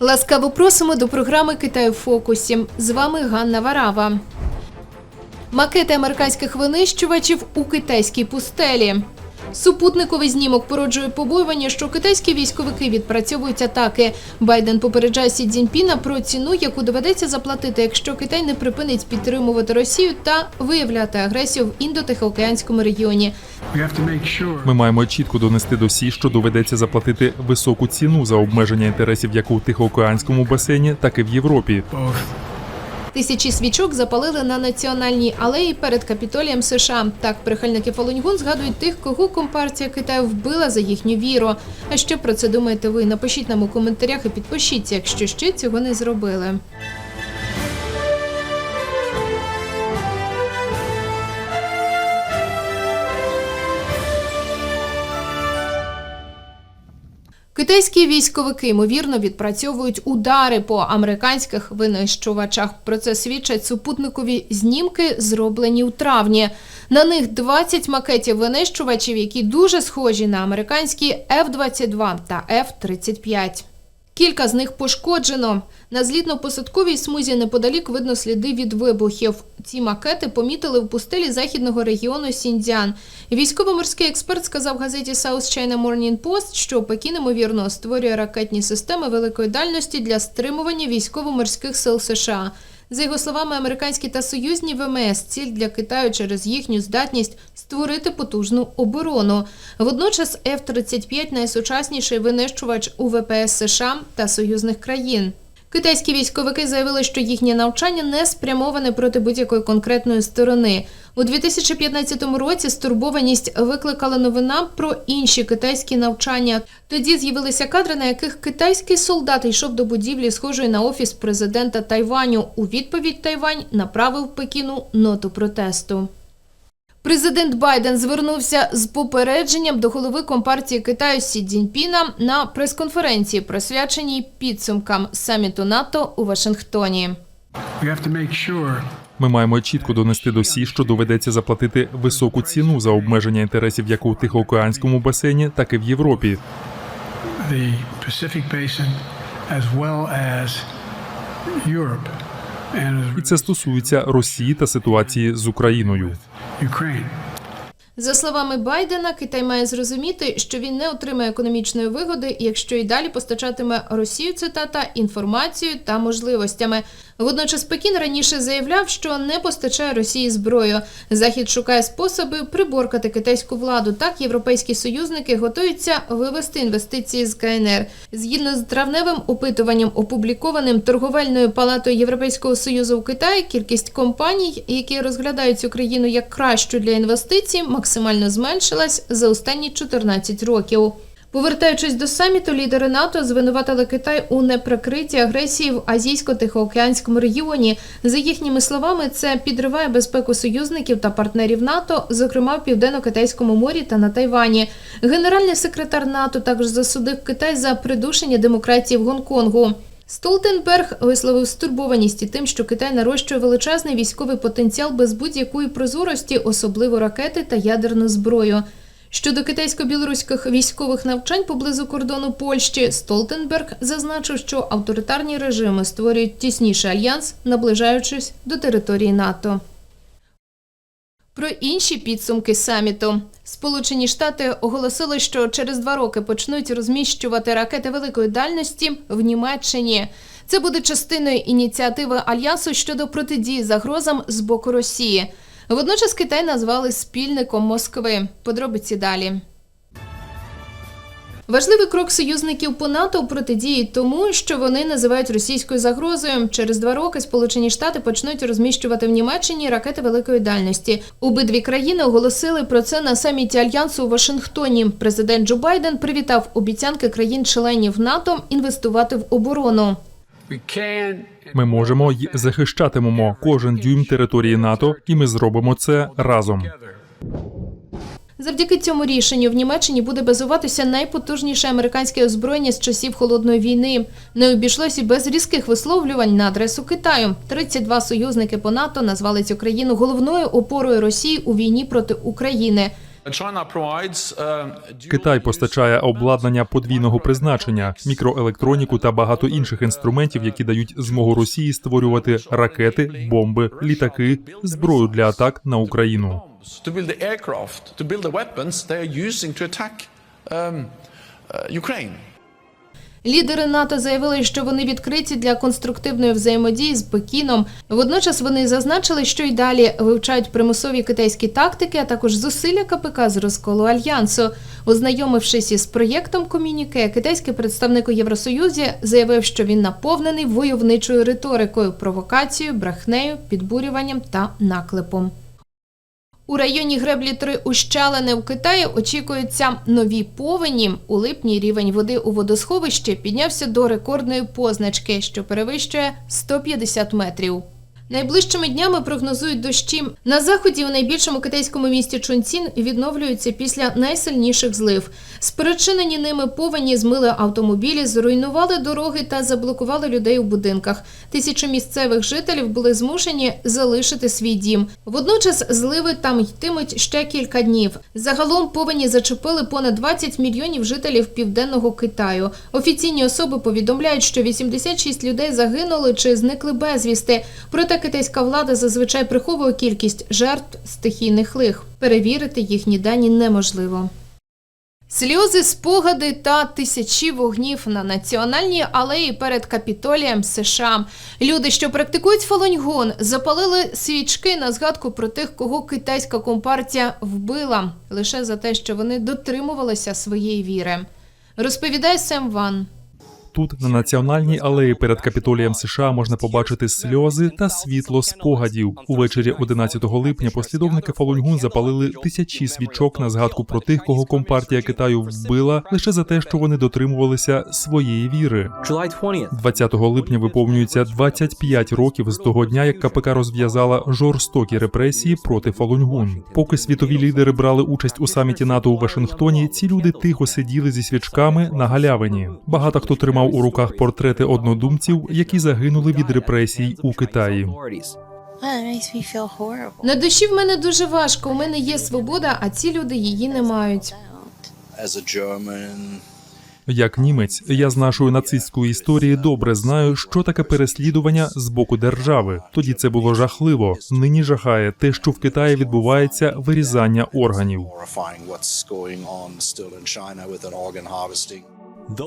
Ласкаво просимо до програми Китай у фокусі. З вами Ганна Варава. Макети американських винищувачів у китайській пустелі. Супутниковий знімок породжує побоювання, що китайські військовики відпрацьовують атаки. Байден попереджає Сі Цзіньпіна про ціну, яку доведеться заплатити, якщо Китай не припинить підтримувати Росію та виявляти агресію в індотихоокеанському регіоні. Ми маємо чітко донести до всіх, що доведеться заплатити високу ціну за обмеження інтересів як у Тихоокеанському басейні, так і в Європі. Тисячі свічок запалили на національній алеї перед капітолієм США. Так, прихильники Фалуньгун згадують тих, кого компартія Китаю вбила за їхню віру. А що про це думаєте ви? Напишіть нам у коментарях і підпишіться, якщо ще цього не зробили. Китайські військовики ймовірно відпрацьовують удари по американських винищувачах. Про це свідчать супутникові знімки, зроблені у травні. На них 20 макетів винищувачів, які дуже схожі на американські F-22 та F-35. Кілька з них пошкоджено. На злітно-посадковій смузі неподалік видно сліди від вибухів. Ці макети помітили в пустелі західного регіону Сіньцзян. Військово-морський експерт сказав газеті South China Morning Post, що Пекін, ймовірно, створює ракетні системи великої дальності для стримування військово-морських сил США. За його словами, американські та союзні ВМС ціль для Китаю через їхню здатність створити потужну оборону. Водночас F-35 – найсучасніший винищувач УВПС США та союзних країн. Китайські військовики заявили, що їхнє навчання не спрямоване проти будь-якої конкретної сторони. У 2015 році стурбованість викликала новина про інші китайські навчання. Тоді з'явилися кадри, на яких китайський солдат йшов до будівлі, схожої на офіс президента Тайваню. У відповідь Тайвань направив Пекіну ноту протесту. Президент Байден звернувся з попередженням до голови компартії Китаю Сі Цзіньпіна на прес-конференції, присвяченій підсумкам саміту НАТО у Вашингтоні. Ми маємо чітко донести до всіх, що доведеться заплатити високу ціну за обмеження інтересів як у Тихоокеанському басейні, так і в Європі. І це стосується Росії та ситуації з Україною. Ukraine. За словами Байдена, Китай має зрозуміти, що він не отримає економічної вигоди, якщо й далі постачатиме Росію цитата інформацією та можливостями. Водночас Пекін раніше заявляв, що не постачає Росії зброю. Захід шукає способи приборкати китайську владу. Так європейські союзники готуються вивести інвестиції з КНР. Згідно з травневим опитуванням, опублікованим торговельною палатою Європейського союзу в Китаї, кількість компаній, які розглядають цю країну як кращу для інвестицій, максимально зменшилась за останні 14 років. Повертаючись до саміту, лідери НАТО звинуватили Китай у неприкритій агресії в азійсько-тихоокеанському регіоні. За їхніми словами, це підриває безпеку союзників та партнерів НАТО, зокрема в південно-китайському морі та на Тайвані. Генеральний секретар НАТО також засудив Китай за придушення демократії в Гонконгу. Столтенберг висловив стурбованість тим, що Китай нарощує величезний військовий потенціал без будь-якої прозорості, особливо ракети та ядерну зброю. Щодо китайсько-білоруських військових навчань поблизу кордону Польщі, Столтенберг зазначив, що авторитарні режими створюють тісніший альянс, наближаючись до території НАТО. Про інші підсумки саміту. Сполучені Штати оголосили, що через два роки почнуть розміщувати ракети великої дальності в Німеччині. Це буде частиною ініціативи альянсу щодо протидії загрозам з боку Росії. Водночас Китай назвали спільником Москви. Подробиці далі. Важливий крок союзників по НАТО у протидії тому, що вони називають російською загрозою. Через два роки Сполучені Штати почнуть розміщувати в Німеччині ракети великої дальності. Обидві країни оголосили про це на саміті альянсу у Вашингтоні. Президент Джо Байден привітав обіцянки країн-членів НАТО інвестувати в оборону. Ми можемо й захищатимемо кожен дюйм території НАТО, і ми зробимо це разом. Завдяки цьому рішенню в Німеччині буде базуватися найпотужніше американське озброєння з часів холодної війни. Не обійшлося без різких висловлювань на адресу Китаю. 32 союзники по НАТО назвали цю країну головною опорою Росії у війні проти України. Uh, Китай постачає обладнання подвійного призначення, мікроелектроніку та багато інших інструментів, які дають змогу Росії створювати ракети, бомби, літаки, зброю для атак на Україну. um, uh, Ukraine. Лідери НАТО заявили, що вони відкриті для конструктивної взаємодії з Пекіном. Водночас вони зазначили, що й далі вивчають примусові китайські тактики, а також зусилля КПК з розколу альянсу. Ознайомившись із проєктом комюніке, китайський представник у Євросоюзі заявив, що він наповнений войовничою риторикою, провокацією, брехнею, підбурюванням та наклепом. У районі греблі три ущелини в Китаї очікуються нові повені. У липні рівень води у водосховищі піднявся до рекордної позначки, що перевищує 150 метрів. Найближчими днями прогнозують дощі. На заході у найбільшому китайському місті Чунцін відновлюються після найсильніших злив. Спричинені ними повені змили автомобілі, зруйнували дороги та заблокували людей у будинках. Тисячі місцевих жителів були змушені залишити свій дім. Водночас зливи там йтимуть ще кілька днів. Загалом повені зачепили понад 20 мільйонів жителів південного Китаю. Офіційні особи повідомляють, що 86 людей загинули чи зникли безвісти. Проте китайська влада зазвичай приховує кількість жертв стихійних лих. Перевірити їхні дані неможливо. Сльози, спогади та тисячі вогнів на національній алеї перед Капітолієм США. Люди, що практикують фалуньгон, запалили свічки на згадку про тих, кого китайська компартія вбила лише за те, що вони дотримувалися своєї віри. Розповідає Сем Ван. Тут на національній алеї перед капітолієм США можна побачити сльози та світло спогадів. Увечері 11 липня послідовники Фалуньгун запалили тисячі свічок на згадку про тих, кого компартія Китаю вбила лише за те, що вони дотримувалися своєї віри. July 20th. 20 липня виповнюється 25 років з того дня, як КПК розв'язала жорстокі репресії проти Фалуньгун. Поки світові лідери брали участь у саміті НАТО у Вашингтоні, ці люди тихо сиділи зі свічками на галявині. Багато хто тримав у руках портрети однодумців, які загинули від репресій у Китаї. На душі в мене дуже важко. У мене є свобода, а ці люди її не мають. Як німець, я з нашої нацистської історії добре знаю, що таке переслідування з боку держави. Тоді це було жахливо. Нині жахає те, що в Китаї відбувається вирізання органів.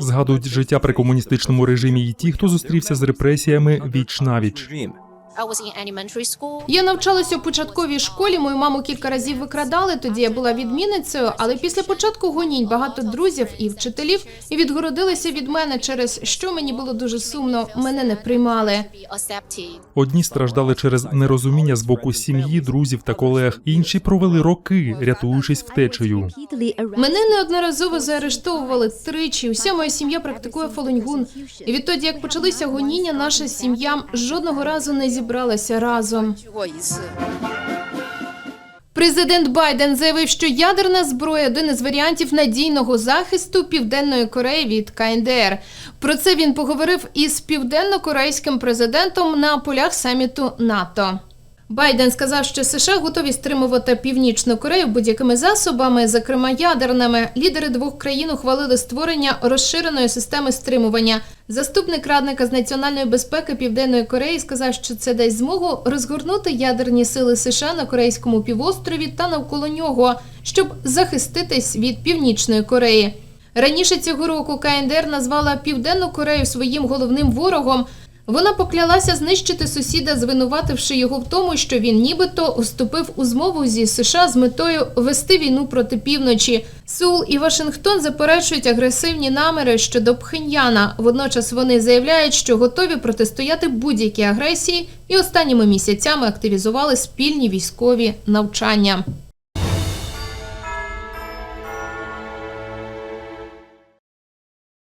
Згадують життя при комуністичному режимі і ті, хто зустрівся з репресіями віч навіч. Regime. I was in elementary school. Я навчалася у початковій школі. Мою маму кілька разів викрадали. Тоді я була відмінницею. Але після початку гонінь багато друзів і вчителів і відгородилися від мене, через що мені було дуже сумно. Мене не приймали. Одні страждали через нерозуміння з боку сім'ї, друзів та колег. Інші провели роки, рятуючись втечею. Мене неодноразово заарештовували тричі. Уся моя сім'я практикує фалуньгун. І відтоді, як почалися гоніння, наша сім'я жодного разу не зібралася разом. Президент Байден заявив, що ядерна зброя один із варіантів надійного захисту Південної Кореї від КНДР. Про це він поговорив із південно-корейським президентом на полях саміту НАТО. Байден сказав, що США готові стримувати північну Корею будь-якими засобами, зокрема ядерними. Лідери двох країн ухвалили створення розширеної системи стримування. Заступник радника з національної безпеки Південної Кореї сказав, що це дасть змогу розгорнути ядерні сили США на корейському півострові та навколо нього, щоб захиститись від північної Кореї. Раніше цього року КНДР назвала Південну Корею своїм головним ворогом. Вона поклялася знищити сусіда, звинувативши його в тому, що він нібито уступив у змову зі США з метою вести війну проти півночі. Сеул і Вашингтон заперечують агресивні наміри щодо Пхеньяна. Водночас вони заявляють, що готові протистояти будь-якій агресії, і останніми місяцями активізували спільні військові навчання.